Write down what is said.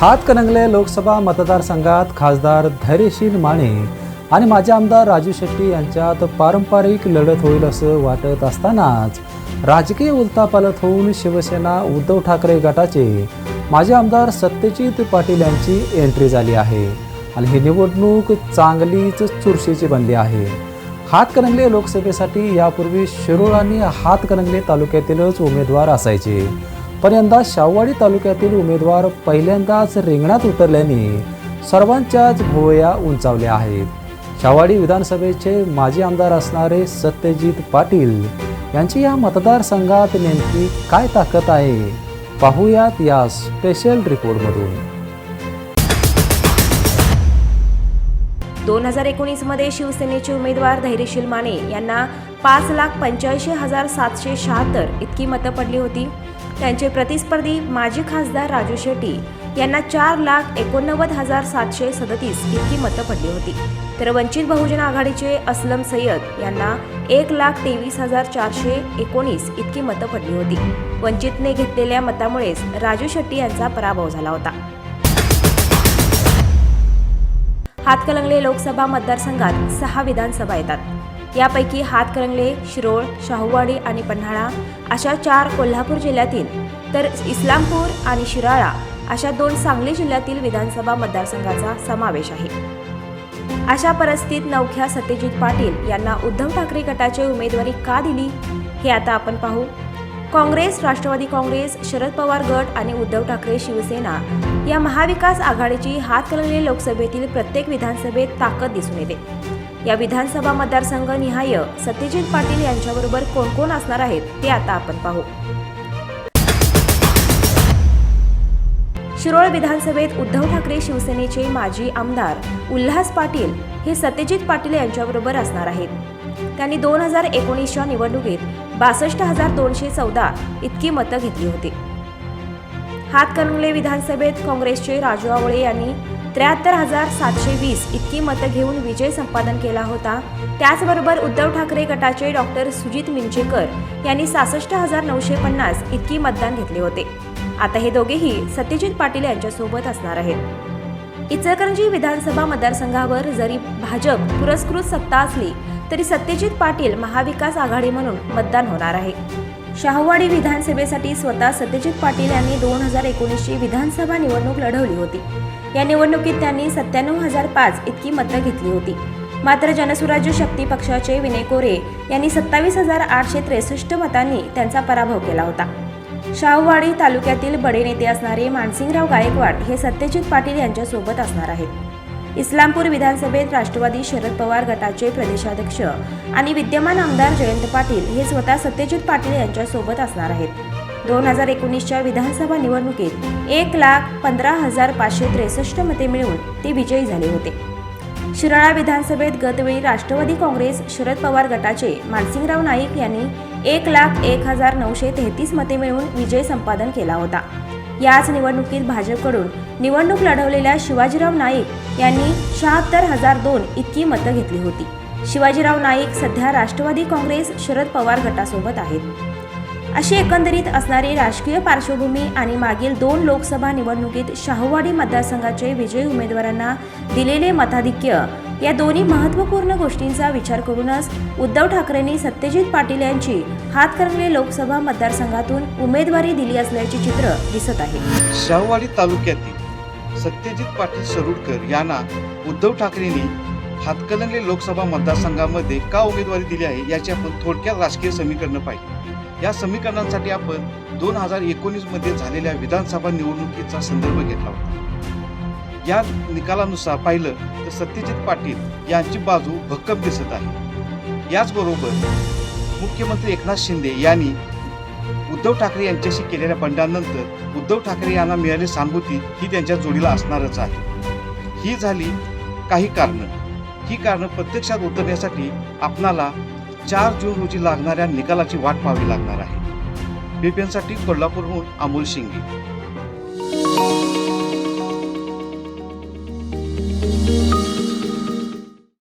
हातकणंगले लोकसभा मतदारसंघात खासदार धैर्यशील माने आणि माजी आमदार राजू शेट्टी यांच्यात पारंपरिक लढत होईल असं वाटत असतानाच राजकीय उलतापालत होऊन शिवसेना उद्धव ठाकरे गटाचे माजी आमदार सत्यजित पाटील यांची एंट्री झाली आहे. आणि ही निवडणूक चांगलीच चुरशीची बनली आहे. हातकणंगले लोकसभेसाठी यापूर्वी शिरोळ आणि हातकणंगले तालुक्यातीलच उमेदवार असायचे. पण यंदा शाहवाडी तालुक्यातील उमेदवार पहिल्यांदाच रिंगणात उतरल्याने सर्वांच्याच भुवया उंचावल्या आहेत. शाहवाडी विधानसभेचे माजी आमदार असणारे सत्यजित पाटील यांची या मतदारसंघात नेमकी काय ताकद आहे? पाहूयात या स्पेशल रिपोर्टमधून दोन हजार एकोणीसमध्ये शिवसेनेचे उमेदवार धैर्यशील माने यांना पाच लाख पंच्याऐंशी हजार सातशे शहात्तर इतकी मतं पडली होती. त्यांचे प्रतिस्पर्धी माजी खासदार राजू शेट्टी यांना चार लाख एकोणनव्वद हजार सातशे सदतीस इतकी मतं पडली होती. तर वंचित बहुजन आघाडीचे असलम सय्यद यांना एक लाख तेवीस हजार चारशे एकोणीस इतकी मतं पडली होती. वंचितने घेतलेल्या मतामुळेच राजू शेट्टी यांचा पराभव झाला होता. हातकलंगले लोकसभा मतदारसंघात सहा विधानसभा येतात. यापैकी हातकरंगले शिरोळ शाहूवाडी आणि पन्हाळा अशा चार कोल्हापूर जिल्ह्यातील तर इस्लामपूर आणि शिराळा अशा दोन सांगली जिल्ह्यातील विधानसभा मतदारसंघाचा समावेश आहे. अशा परिस्थितीत नवख्या सत्यजित पाटील यांना उद्धव ठाकरे गटाची उमेदवारी का दिली? हे आता आपण पाहू. काँग्रेस राष्ट्रवादी काँग्रेस शरद पवार गट आणि उद्धव ठाकरे शिवसेना या महाविकास आघाडीची हातकलंगले लोकसभेतील प्रत्येक विधानसभेत ताकद दिसून येते. या विधानसभा मतदारसंघ निहाय. सत्यजित पाटील यांच्याबरोबर कोण कोण असणार आहेत ते आता आपण पाहू. शिरोळ विधानसभेत उद्धव ठाकरे शिवसेनेचे माजी आमदार उल्हास पाटील हे सत्यजित पाटील यांच्याबरोबर असणार आहेत. त्यांनी दोन हजार एकोणीसच्या निवडणुकीत बासष्ट हजार दोनशे चौदा इतकी मतं घेतली होती. हातकणंगले विधानसभेत काँग्रेसचे राजू आवळे यांनी त्र्याहत्तर हजार सातशे वीस इतकी मतं घेऊन विजय संपादन केला होता. त्याचबरोबर उद्धव ठाकरे गटाचे डॉक्टर सुजित मिंचेकर यांनी सहासष्ट हजार नऊशे पन्नास इतकी मतदान घेतले होते. आता हे दोघेही सत्यजित पाटील यांच्यासोबत असणार आहेत. इचलकरंजी विधानसभा मतदारसंघावर जरी भाजप पुरस्कृत सत्ता असली तरी सत्यजित पाटील महाविकास आघाडी म्हणून मतदान होणार आहे. शाहूवाडी विधानसभेसाठी स्वतः सत्यजित पाटील यांनी दोन हजार एकोणीसची विधानसभा निवडणूक लढवली होती. या निवडणुकीत त्यांनी सत्त्याण्णव हजार पाच इतकी मतं घेतली होती. मात्र जनसुराज्य शक्ती पक्षाचे विनय कोरे यांनी सत्तावीस हजार आठशे त्रेसष्ट मतांनी त्यांचा पराभव केला होता. शाहूवाडी तालुक्यातील बडे नेते असणारे मानसिंगराव गायकवाड हे सत्यजित पाटील यांच्यासोबत असणार आहेत. इस्लामपूर विधानसभेत राष्ट्रवादी शरद पवार गटाचे प्रदेशाध्यक्ष आणि विद्यमान आमदार जयंत पाटील हे स्वतः सत्यजित पाटील यांच्यासोबत असणार आहेत. दोन हजार एकोणीसच्या विधानसभा निवडणुकीत एक लाख पंधरा हजार पाचशे त्रेसष्ट मते मिळवून ते विजयी झाले होते. शिराळा विधानसभेत गतवेळी राष्ट्रवादी काँग्रेस शरद पवार गटाचे मानसिंगराव नाईक यांनी एक लाख एक हजार नऊशे तेहतीस मते मिळवून विजय संपादन केला होता. याच निवडणुकीत भाजपकडून निवडणूक लढवलेल्या शिवाजीराव नाईक यांनी शहात्तर हजार दोन इतकी मतं घेतली होती. शिवाजीराव नाईक सध्या राष्ट्रवादी काँग्रेस शरद पवार गटासोबत आहेत. अशी एकंदरीत असणारी राजकीय पार्श्वभूमी आणि मागील दोन लोकसभा निवडणुकीत शाहूवाडी मतदारसंघाचे विजयी उमेदवारांना दिलेले मताधिक्य या दोन्ही महत्त्वपूर्ण गोष्टींचा विचार करूनच उद्धव ठाकरेंनी सत्यजित पाटील यांची हातकणंगले लोकसभा मतदारसंघातून उमेदवारी दिली असल्याचे चित्र दिसत आहे. शाहूवाडी तालुक्यातील सत्यजित पाटील सरुडकर यांना उद्धव ठाकरेंनी हातकणंगले लोकसभा मतदारसंघामध्ये का उमेदवारी दिली आहे याची आपण थोडक्यात राजकीय समीकरणं पाहिली. या समीकरणांसाठी आपण दोन हजार एकोणीसमध्ये झालेल्या विधानसभा निवडणुकीचा संदर्भ घेतला होता. या निकालानुसार पाहिलं तर सत्यजित पाटील यांची बाजू भक्कम दिसत आहे. याचबरोबर मुख्यमंत्री एकनाथ शिंदे यांनी उद्धव ठाकरे यांच्याशी केलेल्या बंडानंतर उद्धव ठाकरे यांना मिळाली सहानुभूती ही त्यांच्या जोडीला असणारच आहे. ही झाली काही कारणं. ही कारणं प्रत्यक्षात उतरण्यासाठी आपणाला चार जून रोजी लागणाऱ्या निकालाची वाट पाहावी लागणार आहे. बीपीएनसाठी कोल्हापूरहून अमोल शिंगे.